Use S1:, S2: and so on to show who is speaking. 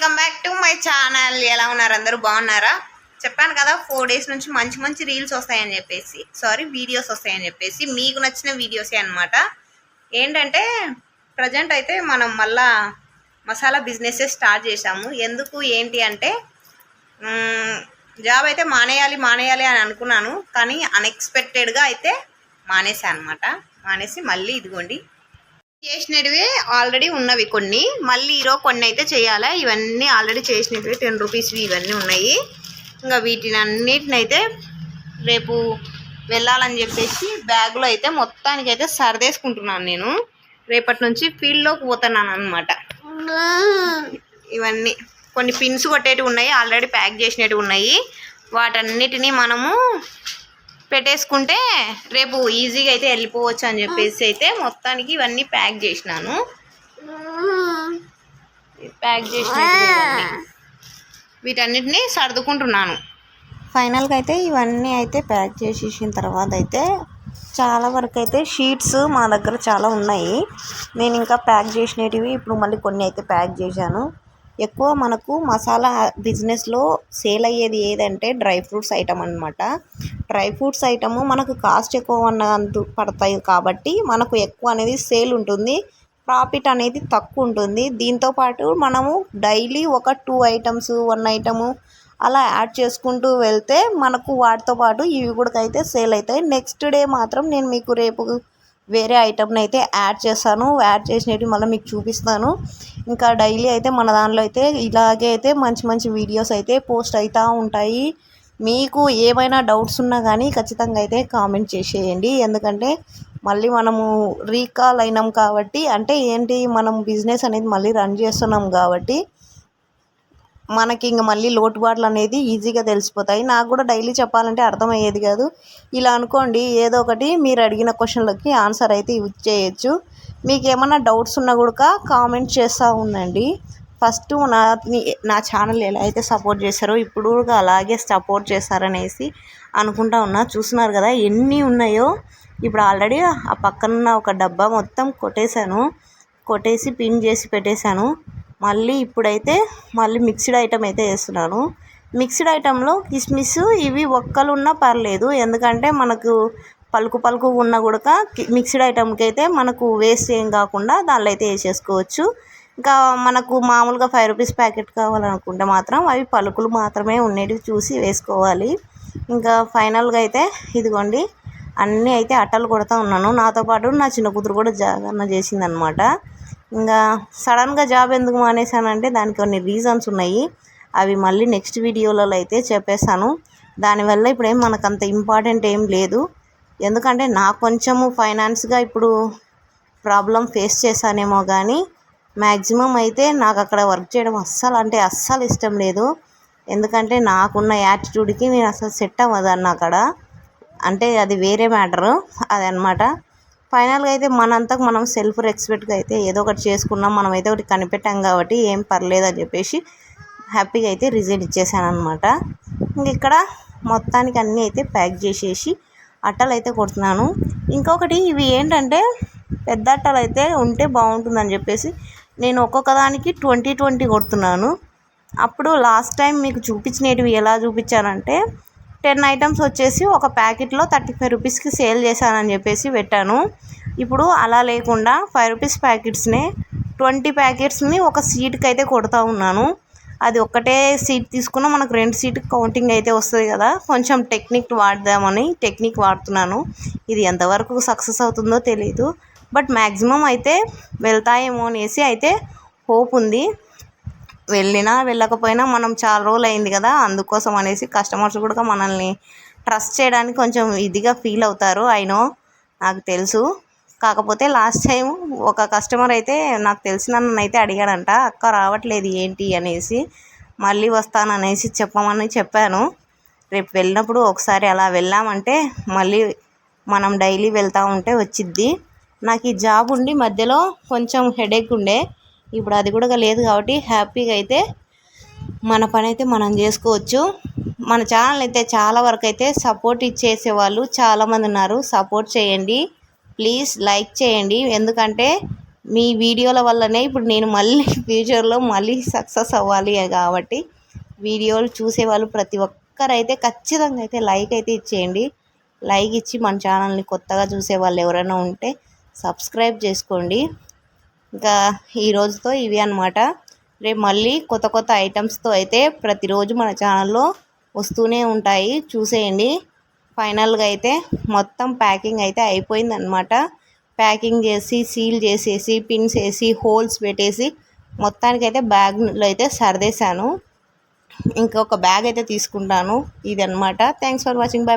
S1: Welcome back to my channel ఎలా ఉన్నారు? అందరూ బాగున్నారా? చెప్పాను కదా ఫోర్ డేస్ నుంచి మంచి మంచి రీల్స్ వస్తాయని చెప్పేసి. సారీ వీడియోస్ వస్తాయని చెప్పేసి. మీకు నచ్చిన వీడియోసే అనమాట ఏంటంటే ప్రజెంట్ అయితే మనం మళ్ళా మసాలా బిజినెస్ స్టార్ట్ చేసాము ఎందుకు ఏంటి అంటే జాబ్ అయితే మానేయాలి మానేయాలి అని అనుకున్నాను. కానీ అన్ఎక్స్పెక్టెడ్గా అయితే మానేసా అనమాట మానేసి మళ్ళీ ఇదిగోండి చేసినవి ఆల్రెడీ ఉన్నవి కొన్ని. మళ్ళీ ఈరోజు కొన్ని అయితే చేయాలా? ఇవన్నీ ఆల్రెడీ చేసినవి టెన్ రూపీస్వి ఇవన్నీ ఉన్నాయి. ఇంకా వీటిని అన్నిటిని అయితే రేపు వెళ్ళాలని చెప్పేసి బ్యాగ్లో అయితే మొత్తానికి అయితే సర్దేసుకుంటున్నాను నేను. రేపటి నుంచి ఫీల్డ్లోకి పోతున్నాను అనమాట ఇవన్నీ కొన్ని పిన్స్ కొట్టేటివి ఉన్నాయి. ఆల్రెడీ ప్యాక్ చేసినవి ఉన్నాయి. వాటన్నిటిని మనము పెట్టేసుకుంటే రేపు ఈజీగా అయితే వెళ్ళిపోవచ్చు అని చెప్పేసి అయితే మొత్తానికి ఇవన్నీ ప్యాక్ చేసినాను. ప్యాక్ చేసిన వీటన్నిటిని సర్దుకుంటున్నాను. ఫైనల్గా అయితే ఇవన్నీ అయితే ప్యాక్ చేసేసిన తర్వాత అయితే చాలా వరకు అయితే షీట్స్ మా దగ్గర చాలా ఉన్నాయి. నేను ఇంకా ప్యాక్ చేసినవి ఇప్పుడు మళ్ళీ కొన్ని అయితే ప్యాక్ చేశాను. ఎక్కువ మనకు మసాలా బిజినెస్లో సేల్ అయ్యేది ఏదంటే డ్రై ఫ్రూట్స్ ఐటమ్ అనమాట డ్రై ఫ్రూట్స్ ఐటము మనకు కాస్ట్ ఎక్కువ అన్నంత పడతాయి కాబట్టి మనకు ఎక్కువ అనేది సేల్ ఉంటుంది. ప్రాఫిట్ అనేది తక్కువ ఉంటుంది. దీంతో పాటు మనము డైలీ ఒక టూ ఐటమ్స్ వన్ ఐటము అలా యాడ్ చేసుకుంటూ వెళ్తే మనకు వాటితో పాటు ఇవి కూడా అయితే సేల్ అవుతాయి. నెక్స్ట్ డే మాత్రం నేను మీకు రేపు వేరే ఐటమ్ని అయితే యాడ్ చేస్తాను. యాడ్ చేసినవి మళ్ళీ మీకు చూపిస్తాను. ఇంకా డైలీ అయితే మన దానిలో అయితే ఇలాగే అయితే మంచి మంచి వీడియోస్ అయితే పోస్ట్ అవుతూ ఉంటాయి. మీకు ఏమైనా డౌట్స్ ఉన్నా కానీ ఖచ్చితంగా అయితే కామెంట్ చేసేయండి. ఎందుకంటే మళ్ళీ మనము రీకాల్ అయినాం కాబట్టి అంటే ఏంటి మనం బిజినెస్ అనేది మళ్ళీ రన్ చేస్తున్నాం కాబట్టి మనకి ఇంక మళ్ళీ లోటుబాట్లు అనేది ఈజీగా తెలిసిపోతాయి. నాకు కూడా డైలీ చెప్పాలంటే అర్థమయ్యేది కాదు. ఇలా అనుకోండి ఏదో ఒకటి మీరు అడిగిన క్వశ్చన్లకి ఆన్సర్ అయితే ఇచ్చేయచ్చు. మీకు ఏమైనా డౌట్స్ ఉన్నా కూడా కామెంట్ చేస్తూ ఉండండి. ఫస్ట్ నా నా ఛానల్ ఎలా అయితే సపోర్ట్ చేశారో ఇప్పుడు కూడా అలాగే సపోర్ట్ చేశారనేసి అనుకుంటా ఉన్నా. చూస్తున్నారు కదా ఎన్ని ఉన్నాయో. ఇప్పుడు ఆల్రెడీ ఆ పక్కన ఒక డబ్బా మొత్తం కొట్టేశాను. కొట్టేసి పిన్ చేసి పెట్టేశాను. మళ్ళీ ఇప్పుడైతే మళ్ళీ మిక్స్డ్ ఐటమ్ అయితే వేస్తున్నాను. మిక్స్డ్ ఐటెంలో కిస్మిస్ ఇవి ఒక్కలు ఉన్నా పర్లేదు. ఎందుకంటే మనకు పలుకు పలుకు ఉన్న కూడా మిక్స్డ్ ఐటమ్కి అయితే మనకు వేస్ట్ ఏం కాకుండా దానిలో అయితే వేసేసుకోవచ్చు. ఇంకా మనకు మామూలుగా ఫైవ్ రూపీస్ ప్యాకెట్ కావాలనుకుంటే మాత్రం అవి పలుకులు మాత్రమే ఉండేవి చూసి వేసుకోవాలి. ఇంకా ఫైనల్గా అయితే ఇదిగోండి అన్నీ అయితే అట్టలు కొడతా ఉన్నాను. నాతో పాటు నా చిన్న కూతురు కూడా జాగరణ చేసిందనమాట. ఇంకా సడన్గా జాబ్ ఎందుకు మానేశానంటే దానికి కొన్ని రీజన్స్ ఉన్నాయి. అవి మళ్ళీ నెక్స్ట్ వీడియోలలో అయితే చెప్పేస్తాను. దానివల్ల ఇప్పుడు ఏం మనకు అంత ఇంపార్టెంట్ ఏం లేదు. ఎందుకంటే నాకు కొంచెము ఫైనాన్స్గా ఇప్పుడు ప్రాబ్లం ఫేస్ చేశానేమో కానీ మ్యాక్సిమం అయితే నాకు అక్కడ వర్క్ చేయడం అస్సలు అంటే అస్సలు ఇష్టం లేదు. ఎందుకంటే నాకున్న యాటిట్యూడ్కి నేను అసలు సెట్ అవ్వదాన్ని అక్కడ. అంటే అది వేరే మ్యాటరు అదనమాట ఫైనల్గా అయితే మనంతకు మనం సెల్ఫ్ రెస్పెక్ట్గా అయితే ఏదో ఒకటి చేసుకున్నాం మనం అయితే ఒకటి కనిపెట్టాం కాబట్టి ఏం పర్లేదు అని చెప్పేసి హ్యాపీగా అయితే రిజల్ట్ ఇచ్చేసాను అనమాట ఇంక ఇక్కడ మొత్తానికి అన్నీ అయితే ప్యాక్ చేసేసి అట్టలు అయితే కొడుతున్నాను. ఇంకొకటి ఇవి ఏంటంటే పెద్ద అట్టలు అయితే ఉంటే బాగుంటుందని చెప్పేసి నేను ఒక్కొక్క దానికి ట్వంటీ ట్వంటీ కొడుతున్నాను. అప్పుడు లాస్ట్ టైం మీకు చూపించినవి ఎలా చూపించానంటే టెన్ ఐటమ్స్ వచ్చేసి ఒక ప్యాకెట్లో థర్టీ ఫైవ్ రూపీస్కి సేల్ చేశానని చెప్పేసి పెట్టాను. ఇప్పుడు అలా లేకుండా ఫైవ్ రూపీస్ ప్యాకెట్స్ని ట్వంటీ ప్యాకెట్స్ని ఒక సీట్కి అయితే కొడుతూ ఉన్నాను. అది ఒక్కటే సీట్ తీసుకున్న మనకు రెండు సీట్ కౌంటింగ్ అయితే వస్తుంది కదా. కొంచెం టెక్నిక్ వాడదామని టెక్నిక్ వాడుతున్నాను. ఇది ఎంతవరకు సక్సెస్ అవుతుందో తెలియదు బట్ మ్యాక్సిమం అయితే వెళ్తాయేమో అనేసి అయితే హోప్ ఉంది. వెళ్ళినా వెళ్ళకపోయినా మనం చాలా రోజులు అయింది కదా. అందుకోసం అనేసి కస్టమర్స్ కూడా మనల్ని ట్రస్ట్ చేయడానికి కొంచెం ఇదిగా ఫీల్ అవుతారు అయినో నాకు తెలుసు. కాకపోతే లాస్ట్ టైం ఒక కస్టమర్ అయితే నాకు తెలిసిన నన్ను అయితే అడిగాడంట అక్క రావట్లేదు ఏంటి? అనేసి. మళ్ళీ వస్తాను అనేసి చెప్పమని చెప్పాను. రేపు వెళ్ళినప్పుడు ఒకసారి అలా వెళ్ళామంటే మళ్ళీ మనం డైలీ వెళ్తూ ఉంటే వచ్చిద్ది. నాకు ఈ జాబ్ ఉండి మధ్యలో కొంచెం హెడేక్ ఉండే. ఇప్పుడు అది కూడా లేదు కాబట్టి హ్యాపీగా అయితే మన పని అయితే మనం చేసుకోవచ్చు. మన ఛానల్ అయితే చాలా వరకు అయితే సపోర్ట్ ఇచ్చేసే వాళ్ళు చాలామంది ఉన్నారు. సపోర్ట్ చేయండి. ప్లీజ్ లైక్ చేయండి. ఎందుకంటే మీ వీడియోల వల్లనే ఇప్పుడు నేను మళ్ళీ ఫ్యూచర్లో మళ్ళీ సక్సెస్ అవ్వాలి కాబట్టి వీడియోలు చూసేవాళ్ళు ప్రతి ఒక్కరైతే ఖచ్చితంగా అయితే లైక్ అయితే ఇచ్చేయండి. లైక్ ఇచ్చి మన ఛానల్ని కొత్తగా చూసే వాళ్ళు ఎవరైనా ఉంటే సబ్స్క్రైబ్ చేసుకోండి. ఇంకా ఈ రోజుతో ఇవి అనమాట రేపు మళ్ళీ కొత్త కొత్త ఐటమ్స్తో అయితే ప్రతిరోజు మన ఛానల్లో వస్తూనే ఉంటాయి. చూసేయండి. ఫైనల్గా అయితే మొత్తం ప్యాకింగ్ అయితే అయిపోయిందనమాట ప్యాకింగ్ చేసి సీల్ చేసేసి పిన్స్ వేసి హోల్స్ పెట్టేసి మొత్తానికైతే బ్యాగ్లో అయితే సర్దేశాను. ఇంకొక బ్యాగ్ అయితే తీసుకుంటాను. ఇది అనమాట థ్యాంక్స్ ఫర్ వాచింగ్ బై